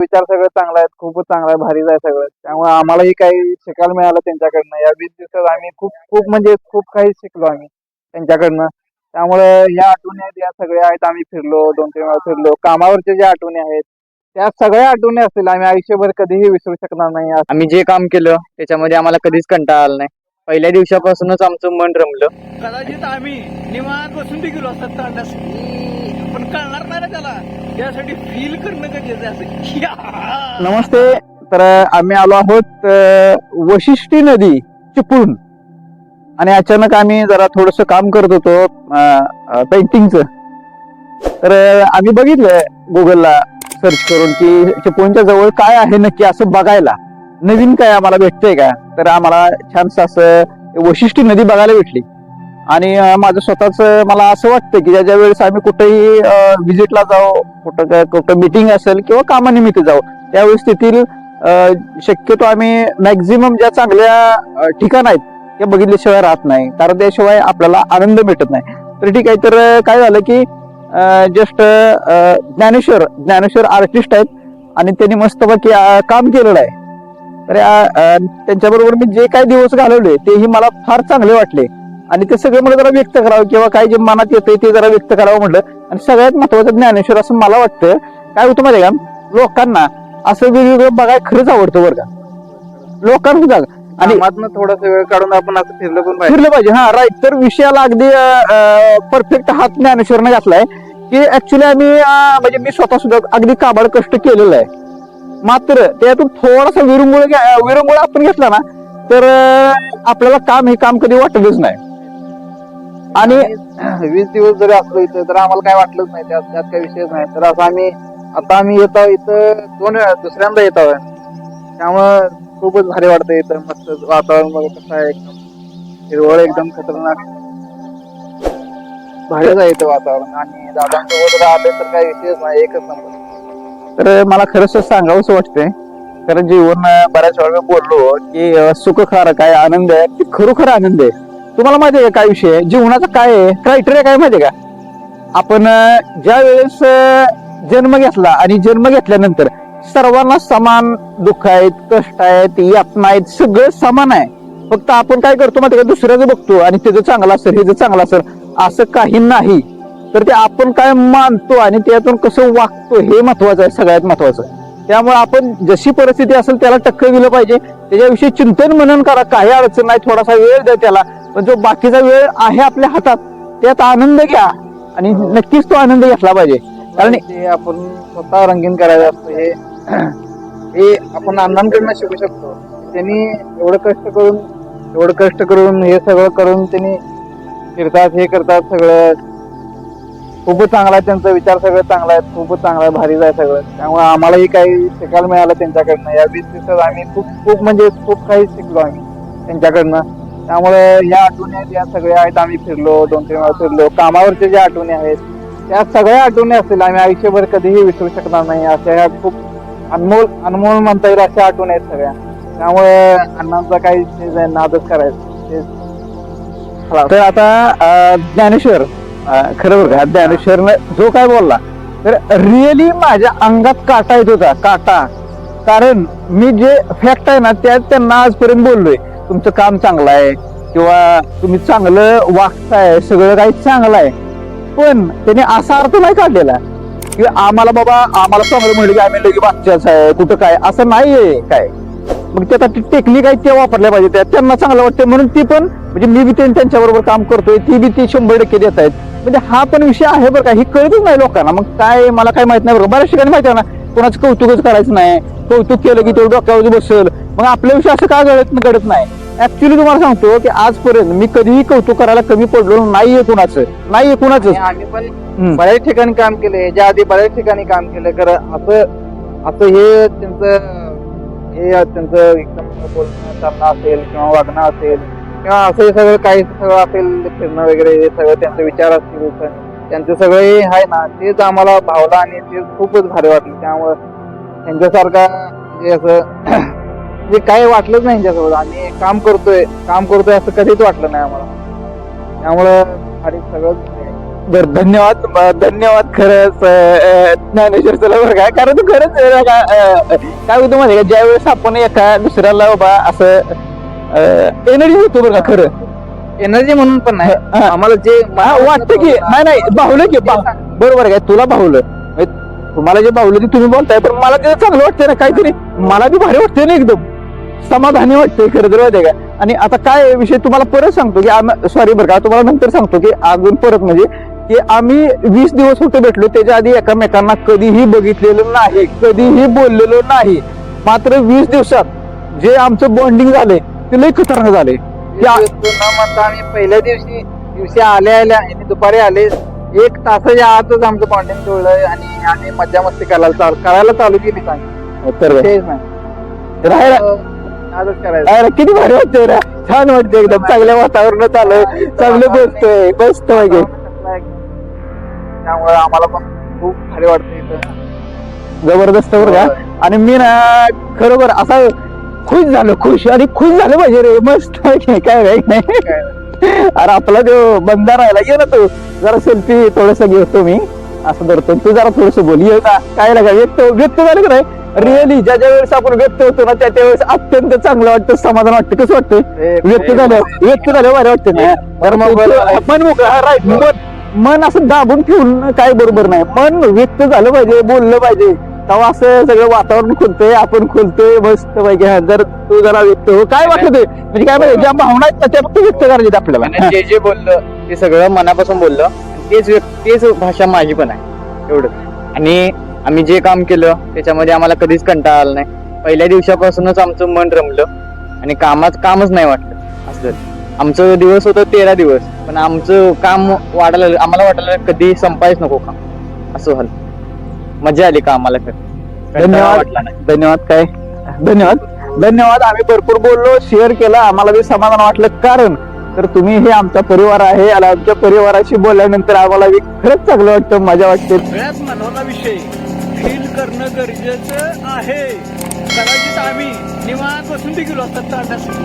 विचार सगळं चांगला आहेत खूपच चांगला आहे भारीच आहे सगळं. त्यामुळे आम्हालाही काही शिकायला मिळालं त्यांच्याकडनं. या वीस दिवसात आम्ही खूप खूप म्हणजे खूप काही शिकलो आम्ही त्यांच्याकडनं. त्यामुळे या आठवणी आहेत या सगळ्या आहेत आम्ही फिरलो दोन तीन वेळा फिरलो. कामावरच्या ज्या आठवणी आहेत त्या सगळ्या आठवणी असतील आम्ही आयुष्यभर कधीही विसरू शकणार नाही. आम्ही जे काम केलं त्याच्यामध्ये आम्हाला कधीच कंटाळा आला नाही. पहिल्या दिवसापासूनच आमचं मन रमलं. कदाचित आम्ही निवांत बसून गेलो असतात पण कळणार नाही ना त्याला. त्यासाठी फील करणं गरजेचं असं. नमस्ते. तर आम्ही आलो आहोत वशिष्ठी नदी चिपळूण. आणि अचानक आम्ही जरा थोडस काम करत होतो पेंटिंगचं तर आम्ही बघितलं गुगलला सर्च करून की चिपळूणच्या जवळ काय आहे नक्की असं बघायला. नवीन काय आम्हाला भेटतंय का? तर आम्हाला छानस असं वशिष्ठी नदी बघायला भेटली. आणि माझं स्वतःच मला असं वाटतं की ज्या ज्या वेळेस आम्ही कुठेही व्हिजिटला जाऊ कुठं काय- कुठं मिटिंग असेल किंवा कामानिमित्त जाऊ त्यावेळेस तेथील शक्यतो आम्ही मॅक्झिमम ज्या चांगल्या ठिकाण आहेत ते बघितल्याशिवाय राहत नाही. कारण त्याशिवाय आपल्याला आनंद भेटत नाही. तर ठीक आहे तर काय झालं की जस्ट ज्ञानेश्वर ज्ञानेश्वर आर्टिस्ट आहेत आणि त्यांनी मस्तपैकी काम केलेलं आहे. तर त्यांच्याबरोबर मी जे काही दिवस घालवले तेही मला फार चांगले वाटले. आणि ते सगळे मला जरा व्यक्त करावं किंवा काय जे मनात येतंय ते जरा व्यक्त करावं म्हटलं. आणि सगळ्यात महत्वाचं ज्ञानेश्वर असं मला वाटतं काय होतं माहिती का? लोकांना असं वेगवेगळं बघायला खरंच आवडतं बरं का. लोकांना सुद्धा. आणि थोडासा वेळ काढून आपण असं फिरलं पण फिरलं पाहिजे. हा राईट तर विषयाला अगदी परफेक्ट हात ज्ञानेश्वरने घातलाय की ऍक्च्युली आम्ही म्हणजे मी स्वतः सुद्धा अगदी काबाड कष्ट केलेलं आहे. मात्र त्यातून थोडासा विरंगुळ विरंगुळ आपण घेतला ना तर आपल्याला काम हे काम कधी वाटतच नाही. आणि वीस दिवस जरी असलो इथं तर आम्हाला काय वाटलंच नाही त्यात त्यात काही विषयच नाही. तर असं आम्ही आता आम्ही येतो इथं दोन वेळा दुसऱ्यांदा येत आहोत त्यामुळं खूपच भारी वाटतं इथं मस्त वातावरण बघा कसं आहे एकदम. हिरवळ एकदम खतरनाक. भारीच आहे इथं वातावरण. आणि दादांसोबत आले तर काही विषयच नाही एकच नंबर. तर मला खरंच सांगावंच वाटतंय कारण जीवन बऱ्याच वेळा मी बोललो की अं, सुख खरं काय आनंद आहे की खरोखर आनंद आहे. तुम्हाला माहिती आहे का काय विषय? आहे? जीवनाचा काय आहे? क्रायटेरिया काय माहिती आहे का? आपण ज्या वेळेस जन्म घेतला आणि जन्म घेतल्यानंतर सर्वांना समान दुःख आहेत कष्ट आहेत यातना आहेत सगळं समान आहे. फक्त आपण काय करतो माहिती का? दुसऱ्याचं बघतो आणि त्याचं चांगलं असेल ह्याचं चांगलं असेल असं काही नाही. तर ते आपण काय मानतो आणि त्यातून कसं वागतो हे महत्वाचं आहे सगळ्यात महत्वाचं. त्यामुळे आपण जशी परिस्थिती असेल त्याला टक्कर दिलं पाहिजे. त्याच्याविषयी चिंतन मनन करा काही अडचण नाही थोडासा वेळ द्या त्याला. पण जो बाकीचा वेळ आहे आपल्या हातात त्यात आनंद घ्या. आणि नक्कीच तो आनंद घेतला पाहिजे. कारण हे आपण स्वतः रंगीन करायचं असतं. हे हे आपण अण्णांकडनं शिकू शकतो. त्यांनी एवढं कष्ट करून एवढं कष्ट करून हे सगळं करून त्यांनी फिरतात हे करतात सगळं. खूपच चांगला आहे त्यांचा विचार सगळं चांगला आहे. खूपच चांगला आहे. भारीच आहे सगळं. त्यामुळे आम्हालाही काही शिकायला मिळालं त्यांच्याकडनं. या वीस दिवसात आम्ही खूप खूप म्हणजे खूप काही शिकलो आम्ही त्यांच्याकडनं. त्यामुळे या आठवणी आहेत या सगळ्या आहेत आम्ही फिरलो दोन तीन वेळा फिरलो. कामावरच्या ज्या आठवणी आहेत त्या सगळ्या आठवणी असतील आम्ही आयुष्यभर कधीही विसरू शकणार नाही. अशा ह्या खूप अनमोल अनमोल म्हणता येईल अशा आठवणी आहेत सगळ्या. त्यामुळे अण्णांचा काही ते नादच करायचं. ते- तर आता ज्ञानेश्वर खरं बरं ज्ञानेश्वरनं जो काय बोलला तर रिअली माझ्या अंगात काटा येत होता. काटा. कारण मी जे फॅक्ट आहे ना त्यात त्यांना आजपर्यंत बोललोय. तुमचं काम चांगलं आहे किंवा तुम्ही चांगलं वागताय सगळं काही चांगलं आहे. पण त्याने असा अर्थ नाही काढलेला की आम्हाला बाबा आम्हाला चांगलं म्हणलं की आम्ही लगे बादशाच आहे कुठं काय असं नाही आहे काय. मग त्यात टेक्निक आहे ते वापरल्या पाहिजे त्या त्यांना चांगलं वाटतं म्हणून ती पण म्हणजे मी बी त्यांच्याबरोबर काम करतोय ती बी ती शंभर टक्के देत आहेत. म्हणजे हा पण विषय आहे बरं का ही कळतच नाही लोकांना. मग काय मला काय माहीत नाही बरं. बऱ्याच ठिकाणी माहिती आहे ना कोणाचं कौतुकच करायचं नाही. कौतुक केलं की तो डोक्यावर बसेल. मग आपल्या विषयी असं का घडत घडत नाही? ऍक्च्युली तुम्हाला सांगतो की आजपर्यंत मी कधीही कौतुक करायला कमी पडलो नाहीये कुणाचं. नाहीये कुणाचं आम्ही पण. बऱ्याच ठिकाणी काम केले याच्या आधी बऱ्याच ठिकाणी काम केलं खरं असं असं हे त्यांचं हे त्यांचं एकदम बोलणं चालणं असेल किंवा वागणं असेल किंवा असं हे सगळं काही सगळं असेल फिरणं वगैरे हे सगळं त्यांचे विचार असतील त्यांचं सगळं हे आहे ना तेच आम्हाला भावलं आणि ते खूपच भारी वाटलं. त्यामुळं त्यांच्यासारखा म्हणजे असं म्हणजे काही वाटलंच नाही त्यांच्यासोबत आम्ही काम करतोय काम करतोय असं कधीच वाटलं नाही आम्हाला. त्यामुळं भारी सगळं बर धन्यवाद. धन्यवाद खरंच. ज्ञानेश्वर तुला बरं का? कारण तू खरंच काय होतं माहिती का? ज्यावेळेस आपण एका दुसऱ्याला बाबा असं एनर्जी होतो बरं का खरं? एनर्जी म्हणून पण नाही. आम्हाला जे वाटतं की नाही नाही बाहुलं की बरोबर आहे तुला म्हणजे तुम्हाला जे बाहुलं ते तुम्ही बोलताय पण मला ते चांगलं वाटतंय ना काहीतरी मला बी भारी वाटतंय ना एकदम. समाधानी वाटतंय खरं तर माहितीये का? आणि आता काय विषय तुम्हाला परत सांगतो की सॉरी बरं का तुम्हाला नंतर सांगतो की अजून परत म्हणजे की आम्ही वीस दिवस फक्त भेटलो त्याच्या आधी एकमेकांना कधीही बघितलेलं नाही कधीही बोललेलो नाही. मात्र वीस दिवसात जे आमचं बॉन्डिंग झालंय ते लय खतरनाक म्हणता आम्ही पहिल्या दिवशी दिवशी आल्या आल्या आणि दुपारी आले. एक तासाच्या आतच आमचं बॉन्डिंग जुळलंय आणि आम्ही मज्जा मस्ती करायला चालू करायला चालू केली. सांग तर राहायला आजच करायचं. अरे किती भारी वाटतंय रे. छान वाटतंय एकदम. चांगल्या वातावरणात आलोय चांगलं बसतोय. मस्त वगैरे त्यामुळे आम्हाला पण खूप भारी वाटतं इथं. जबरदस्त बरं का? आणि मी ना खरोबर असा खुश झालो खुश आणि खुश झालं पाहिजे रे. मस्त काय रे नाही. अरे आपला जो बंदा राहिला ये ना तू. जरा सेल्फी थोडस घेतो मी. असं धरतो. तू जरा थोडस बोल. ना. काय लागा? व्यक्त व्यक्त झालं का नाही? रिअली ज्या ज्या वेळेस आपण व्यक्त होतो ना त्या त्या वेळेस अत्यंत चांगलं वाटतं समाधान वाटतं. कसं वाटतं व्यक्त झालं व्यक्त झालं बरं वाटतं ना मन मोकळं राईट मन असं दाबून ठेवून काय बरोबर नाही. मन व्यक्त झालं पाहिजे बोललं पाहिजे. तेव्हा असं सगळं वातावरण खुलतंय आपण खुलतोय मस्त पाहिजे जर तू जरा व्यक्त हो. काय वाटत म्हणजे काय माहिती ज्या भावना आहेत त्या फक्त व्यक्त करायचे आपल्याला. जे जे बोललं ते सगळं मनापासून बोललं. तेच व्यक्त- तेच भाषा माझी पण आहे. एवढं. आणि आम्ही जे काम केलं त्याच्यामध्ये आम्हाला कधीच कंटाळा आला नाही. पहिल्या दिवसापासूनच आमचं मन रमलं आणि कामात कामच नाही वाटलं. असं. आमचं दिवस होतं तेरा दिवस पण आमचं काम वाढायला. आम्हाला वाटायला कधी संपायच नको काम. असं झालं. मजा आली कामाला तर. कंटाळा धन्यवाद वाटला नाही. धन्यवाद काय? धन्यवाद. धन्यवाद. आम्ही भरपूर बोललो शेअर केलं. आम्हाला बी समाधान वाटलं. कारण तर तुम्ही हे आमचा परिवार आहे आणि आमच्या परिवाराशी बोलल्यानंतर आम्हाला बी खरंच चांगलं वाटतं मजा वाटते. विषय. करणं गरजेचं आहे. कदाचित आम्ही निवांत बसून गेलो असतात तांडासाठी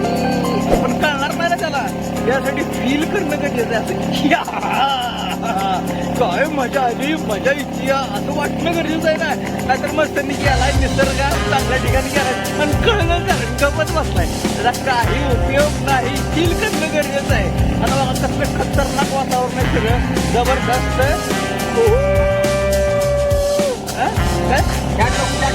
पण कळणार नाही ना त्याला. यासाठी फील करणं गरजेचं आहे. असं काय मजा आली मजा इतकी असं वाटणं गरजेचं आहे ना. नाहीतर मस्त गेलाय निसर्गात चांगल्या ठिकाणी गेलाय पण कळलं कारण गपत बसलाय. त्याचा काही उपयोग नाही फील करणं गरजेचं आहे. आता कसलं खतरनाक वातावरण आहे सगळं. जबरदस्त. त्या टोक- त्या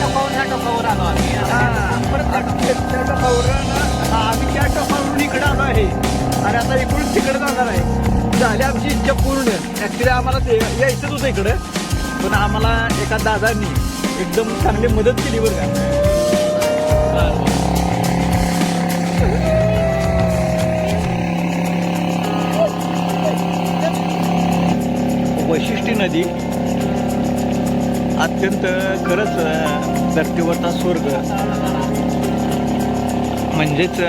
टोकावरून ना, हा, आम्ही त्या टोकावरून इकडे आलो आहे आणि आता इकडून तिकडे जाणार आहे झाली आमची इच्छा पूर्ण ऍक्च्युली आम्हाला ते यायचंच होतं इकडं पण आम्हाला एका दादांनी एकदम चांगली मदत केली बरं का वैशिष्ट्य नदी अत्यंत खरंच अं, धरतीवरचा स्वर्ग. म्हणजेच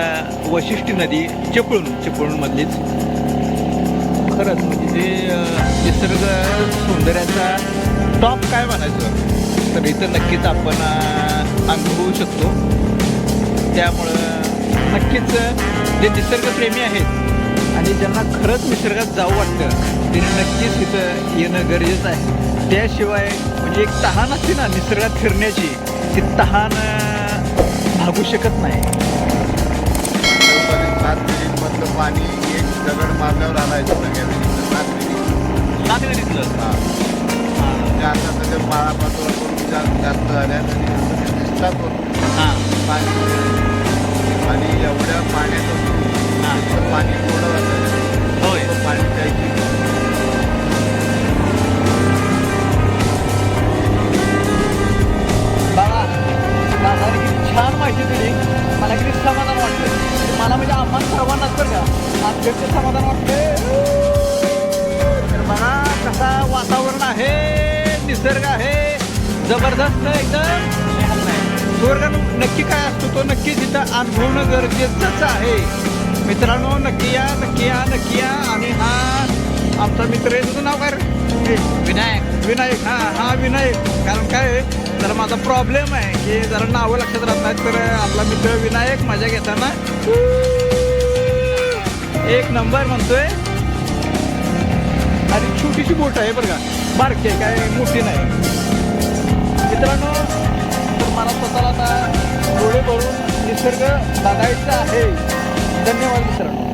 वशिष्ठी नदी चिपळूण चिपळूणमधलीच. खरंच म्हणजे जे निसर्ग सौंदर्याचा टॉप काय म्हणायचं? तर इथं नक्कीच आपण अनुभवू शकतो. त्यामुळं नक्कीच जे निसर्गप्रेमी आहेत आणि ज्यांना खरंच निसर्गात जावं वाटतं त्यांनी नक्कीच इथं येणं गरजेचं आहे. त्याशिवाय म्हणजे एक तहान असते ना निसर्गात फिरण्याची ती तहान भागू शकत नाही. दुपारी सात मिनिटमधलं पाणी एक दगड मारल्यावर आलायचं सगळ्या विहिरीचं सात मिनिट सात मिनिटलं हा. म्हणजे आता सध्या पाळा पाचोळा करून जास्त आणि दिसतात हां. पाणी. आणि एवढ्या पाण्यात हां. पाणी गोडं छान माहिती दिली. मला किती समाधान म्हणजे मला म्हणजे आम्हाला सर्वांनाच बरं का. अत्यंत समाधान वाटलं तर बघा कसा वातावरण आहे. निसर्ग आहे. जबरदस्त एकदम. स्वर्ग नक्की काय असतो तो नक्की तिथं अनुभवणं गरजेचंच आहे. मित्रांनो नक्की या नक्की या नक्की या. आणि हा आमचा मित्र आहे. तुझं नाव काय रे? विनायक. विनायक. हा हा विनायक. कारण काय? जरा माझा प्रॉब्लेम आहे की जरा नावं लक्षात राहत नाहीत तर आपला मित्र विनायक मजा घेताना. एक नंबर म्हणतोय. आणि छोटीशी बोट आहे बरं का. बारकी आहे काय मोठी नाही. मित्रांनो तर मला स्वतःला आता डोळे भरून निसर्ग बघायचा आहे. धन्यवाद मित्रांनो.